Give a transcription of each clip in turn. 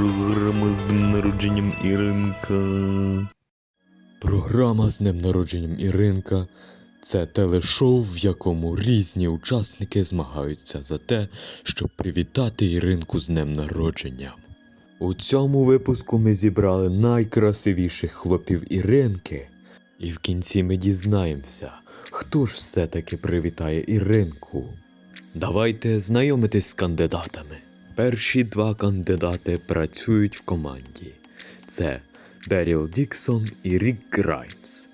програма з днем народженням Іринка. Програма з днем народженням Іринка це телешоу, в якому різні учасники змагаються за те, щоб привітати Іринку з днем народження. У цьому випуску ми зібрали найкрасивіших хлопів Іринки, і в кінці ми дізнаємося, хто ж все-таки привітає Іринку. Давайте знайомитись з кандидатами. Перші два кандидати працюють в команді. Це Деріл Діксон і Рік Граймс.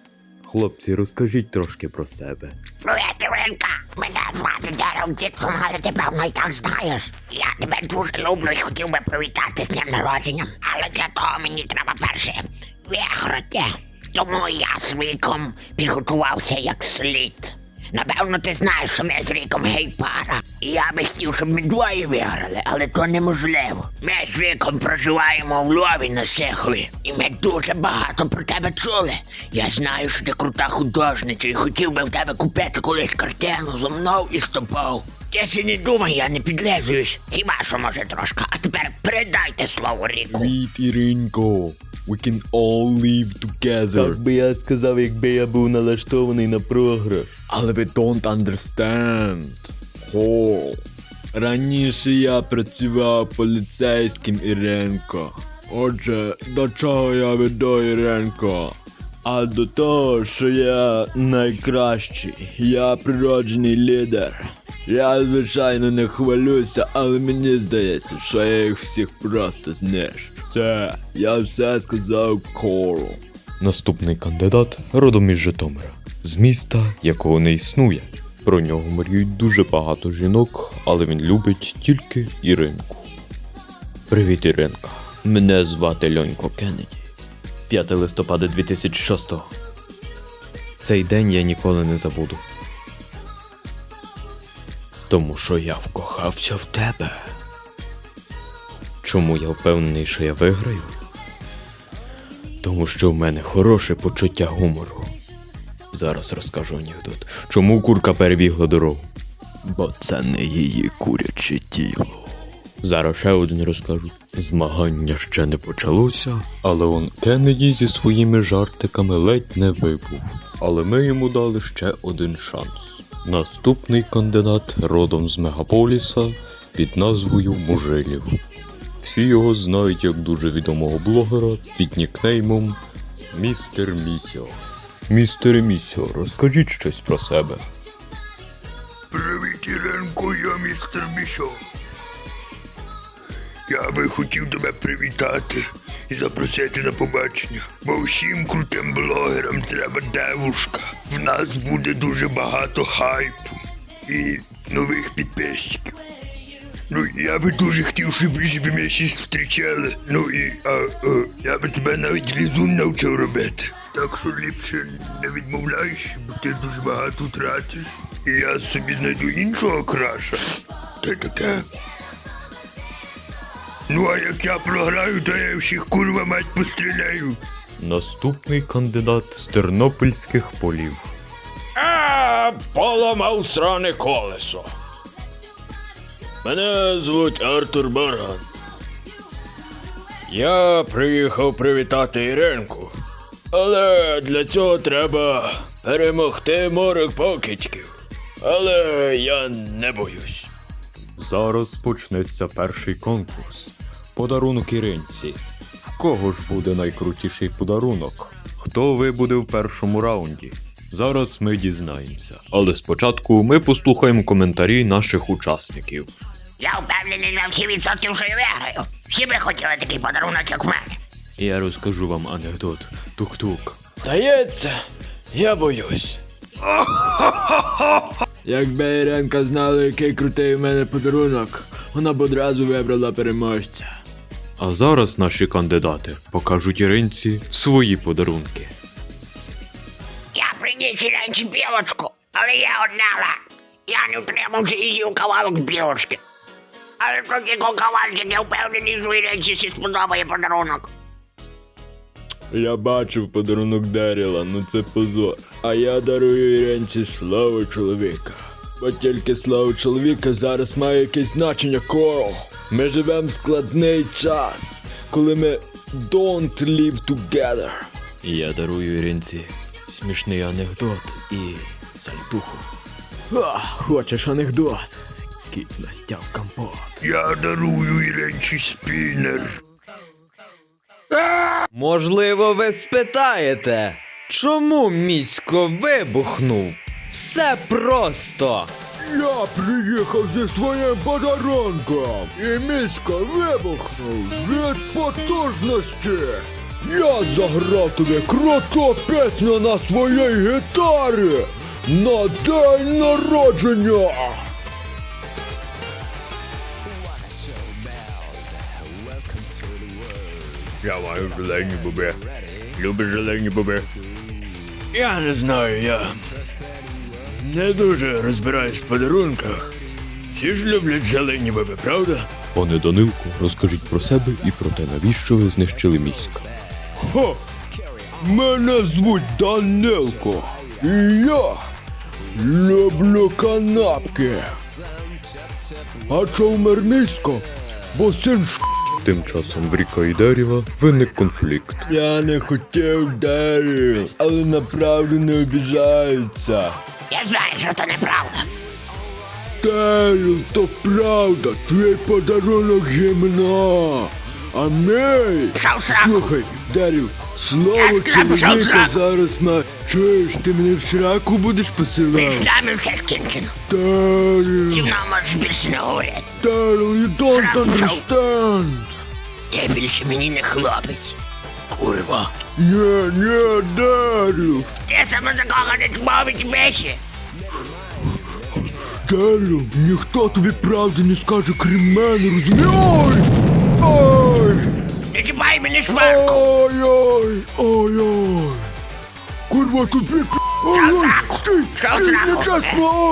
Хлопці, розкажіть трошки про себе. Привіт, Іринка! Мене звати Дерел Діксон, але ти певно і так знаєш. Я тебе дуже люблю і хотів би привітати з днем народження. Але для того мені треба перше виграти. Тому я з Ріком підготувався як слід. Напевно, ти знаєш, що ми з Ріком гей-пара. І я би хотів, щоб ми двоє виграли, але то неможливо. Ми з Ріком проживаємо в Львові на Сихові, і ми дуже багато про тебе чули. Я знаю, що ти крута художниця і хотів би в тебе купити колись картину зо мною і з тобою. Ти ще не думай, я не підлезуюсь. Хіба що може трошки. А тепер передайте слово Ріку. Іринко! We can all live together. Так би я сказав, якби я був налаштований на програш. Але ви don't understand. О, раніше я працював поліцейським Іренко. Отже, до чого я веду Іренко? А до того, що я найкращий, я природжений лідер. Я, звичайно, не хвалюся, але мені здається, що я їх всіх просто знищу. Все, я все сказав Кору. Наступний кандидат родом із Житомира, з міста, якого не існує. Про нього мріють дуже багато жінок, але він любить тільки Іринку. Привіт, Іринка. Мене звати Льонько Кеннеді. 5 листопада 2006 Цей день я ніколи не забуду. Тому що я вкохався в тебе. Чому я впевнений, що я виграю? Тому що в мене хороше почуття гумору. Зараз розкажу анекдот. Чому курка перебігла дорогу? Бо це не її куряче тіло. Зараз ще один розкажу. Змагання ще не почалося, але он Кеннеді зі своїми жартиками ледь не вибув. Але ми йому дали ще один шанс. Наступний кандидат родом з мегаполіса під назвою Мужилів. Всі його знають як дуже відомого блогера під нікнеймом Містер Місіо. Містер Місіо, розкажіть щось про себе. Привіт, Іренко, я містер Мішо. Я би хотів тебе привітати і запросити на побачення. Бо всім крутим блогерам треба девушка. В нас буде дуже багато хайпу і нових підписчиків. Ну, я би дуже хотів, щоб щоб ми щось зустрічали. Ну і а, а, я би тебе навіть лізун навчив робити. Так що ліпше не відмовляйся, бо ти дуже багато втратиш. І я собі знайду іншого краша. Та таке. Ну а як я програю, то я всіх курва мать постріляю. Наступний кандидат з тернопільських полів. А, поламав сране колесо. Мене звуть Артур Баран. Я приїхав привітати Іренку. Але для цього треба перемогти морок покидьків. Але я не боюсь. Зараз почнеться перший конкурс. Подарунок Іринці. В кого ж буде найкрутіший подарунок? Хто вибуде в першому раунді? Зараз ми дізнаємося. Але спочатку ми послухаємо коментарі наших учасників. Я впевнений на всі відсотків, що я виграю. Всі би хотіли такий подарунок, як в мене. Я розкажу вам анекдот. Тук-тук. Здається, я боюсь. Якби Іренка знала, який крутий у мене подарунок, вона б одразу вибрала переможця. А зараз наші кандидати покажуть Іринці свої подарунки. Приніс раніше білочку, але я однала. Я не втримався і з'їв кавалок білочки. Але тільки кавалки я впевнений, що Іринці всі сподобає подарунок. Я бачив подарунок Деріла, ну це позор. А я дарую Іренці славу чоловіка. Бо тільки слава чоловіка зараз має якесь значення Корл. Ми живемо в складний час. коли ми don't live together. Я дарую Іринці смішний анекдот і сальтуху. А, хочеш анекдот? Кіт настяв компот. Я дарую Іренчі спінер. Можливо, ви спитаєте, чому місько вибухнув? Все просто. Я приїхав зі своїм подарунком, і місько вибухнув від потужності. Я заграв тобі круту пісню на своїй гітарі на день народження. Я маю зелені боби. Любиш зелені боби? Я не знаю, я не дуже розбираюсь в подарунках. Всі ж люблять зелені баби, правда? Пане Данилку, розкажіть про себе і про те, навіщо ви знищили міська. Хо! Мене звуть Данилко. І я люблю канапки. А чого вмер місько? Бо син ш... Тим часом в Ріка і Дерєва виник конфлікт. Я не хотів Дерю, але на правду не обіжається. Я знаю, що це неправда. Дерю, то правда, твій подарунок гімна. А сраку. Слухай, Дарю, слово чоловіка зараз. Чуєш, ти мене в сраку будеш посилати? Пішлями все скінчено. Дарю, Зі можеш більше не говорити. Дарю, you don't Сраку understand. Ти більше мені не хлопець. Курва. Ні, ні, Дарю, Ти самозакоханець мовить вещі. Дарю, ніхто тобі правди не скаже, крім мене, розумієш? Ой! Не чіпай шварку. Ой-ой! Ой-ой! Курва, тобі Ой-ой! Стій! Що Стій, сраку?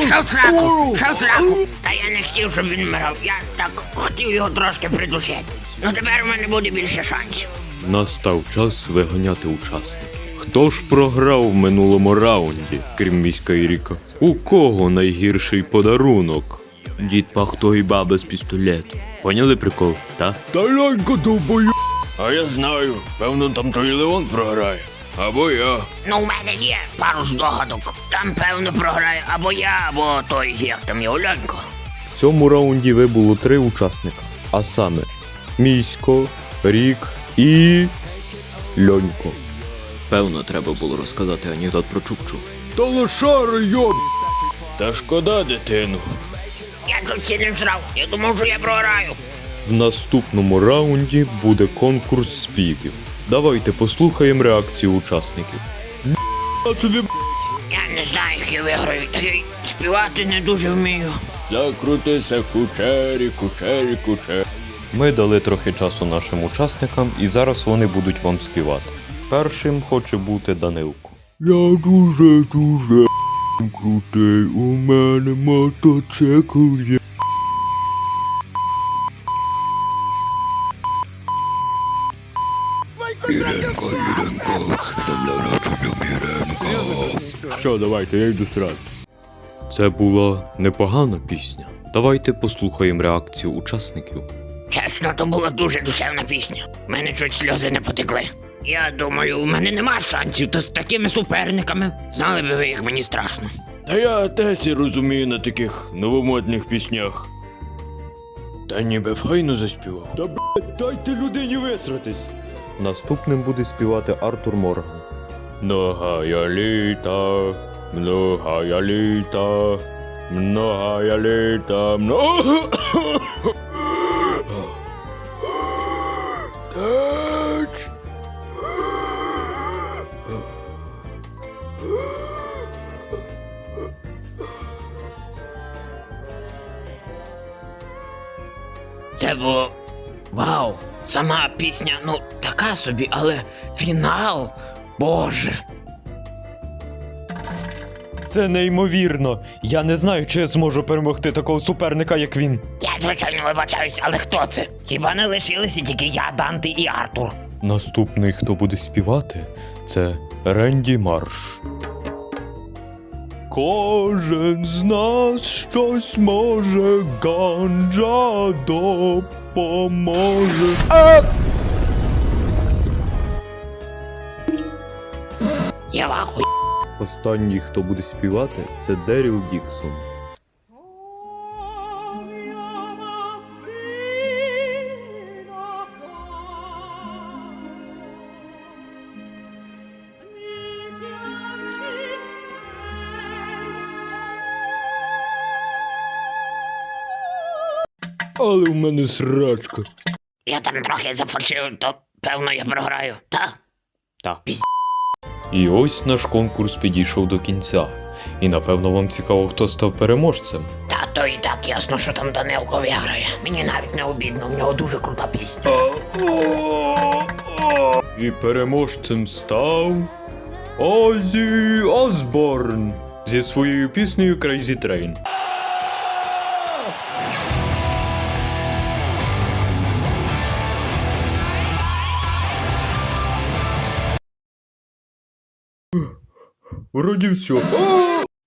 Що в! Що? Та я не хотів, щоб він вмирав. Я так хотів його трошки придушити. Ну тепер у мене буде більше шансів. Настав час виганяти учасників. Хто ж програв в минулому раунді, крім міська і Ріка? У кого найгірший подарунок? Дід Пахто і баба з пістолету. Поняли прикол, та? Таленько довбою! А я знаю, певно там той Леон програє. Або я. Ну, у мене є пару здогадок. Там, певно, програє або я, або той, як там його лянько. В цьому раунді вибуло три учасника. А саме Місько, Рік і Льонько. Певно, треба було розказати анекдот про Чукчу. Та лошари, йоб! Та шкода дитину. Я чуть сильно зрав. Я думав, що я програю. В наступному раунді буде конкурс співів. Давайте послухаємо реакцію учасників. А тобі Я не знаю, як я виграю. Та я й співати не дуже вмію. закрутися кучері, кучері, кучері. Ми дали трохи часу нашим учасникам, і зараз вони будуть вам співати. Першим хоче бути Данилко. Я дуже дуже крутий, у мене мотоцикл є. Іренко, Іренко, з днем Іренко. Що, давайте, я йду сразу. Це була непогана пісня. Давайте послухаємо реакцію учасників. Чесно, то була дуже душевна пісня. У мене чуть сльози не потекли. Я думаю, у мене нема шансів, то з такими суперниками. Знали би ви, як мені страшно. Та я теж і розумію на таких новомодних піснях. Та ніби файно заспівав. Та блядь, дайте людині висратись. Наступним буде співати Артур Морган. Многая літа, многая літа, многая літа, много... Це. Вау! Сама пісня, ну, така собі, але фінал. Боже. Це неймовірно. Я не знаю, чи я зможу перемогти такого суперника, як він. Я звичайно вибачаюсь, але хто це? Хіба не лишилися тільки я, Данте і Артур? Наступний, хто буде співати, це Ренді Марш. Кожен з нас щось може, ганджа допоможе. А! Я вахуй. Останній, хто буде співати, це Деріл Діксон. Але в мене срачка. Я там трохи зафальшив, то певно я програю. Та? І ось наш конкурс підійшов до кінця. І напевно вам цікаво, хто став переможцем. Та то і так ясно, що там Данилко виграє. Мені навіть не обідно, в нього дуже крута пісня. І переможцем став Озі Осборн зі своєю піснею Crazy Train. Вроді все.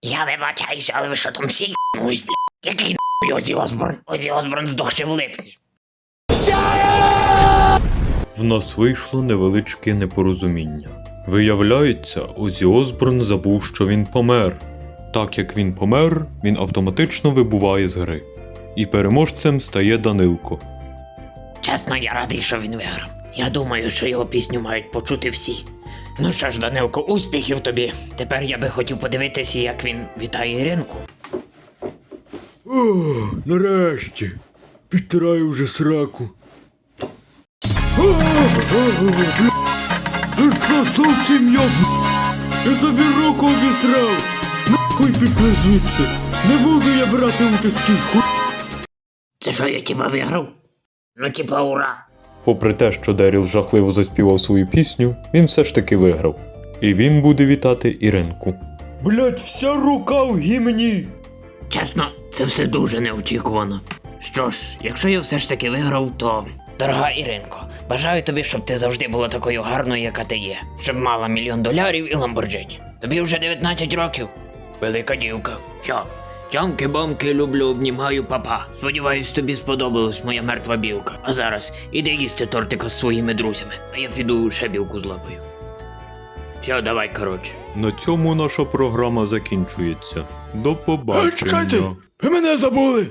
Я вибачаюся, але ви що там всі й**нулись, бля? Який нахуй Озі Осборн? Озі Осборн здох ще в липні. В нас вийшло невеличке непорозуміння. Виявляється, Озі Осборн забув, що він помер. Так як він помер, він автоматично вибуває з гри. І переможцем стає Данилко. Чесно, я радий, що він виграв. Я думаю, що його пісню мають почути всі. Ну що ж, Данилко, успіхів тобі. Тепер я би хотів подивитися, як він вітає Іринку. О, нарешті. Підтираю вже сраку. Ти що, зовсім я? Я собі руку обісрав. Нахуй звідси. Не буду я брати участь в цій ху... Це що, я типа виграв? Ну, типа, ура! Попри те, що Деріл жахливо заспівав свою пісню, він все ж таки виграв. І він буде вітати Іринку. Блять, вся рука в гімні. Чесно, це все дуже неочікувано. Що ж, якщо я все ж таки виграв, то. Дорога Іринко, бажаю тобі, щоб ти завжди була такою гарною, яка ти є, щоб мала мільйон долярів і ламборджині. Тобі вже 19 років. Велика дівка. Що? Тьомки-бомки люблю, обнімаю папа. Сподіваюсь, тобі сподобалась моя мертва білка. А зараз іди їсти тортика з своїми друзями, а я піду ще білку злапаю. Все, давай, коротше. На цьому наша програма закінчується. До побачення. ви мене забули.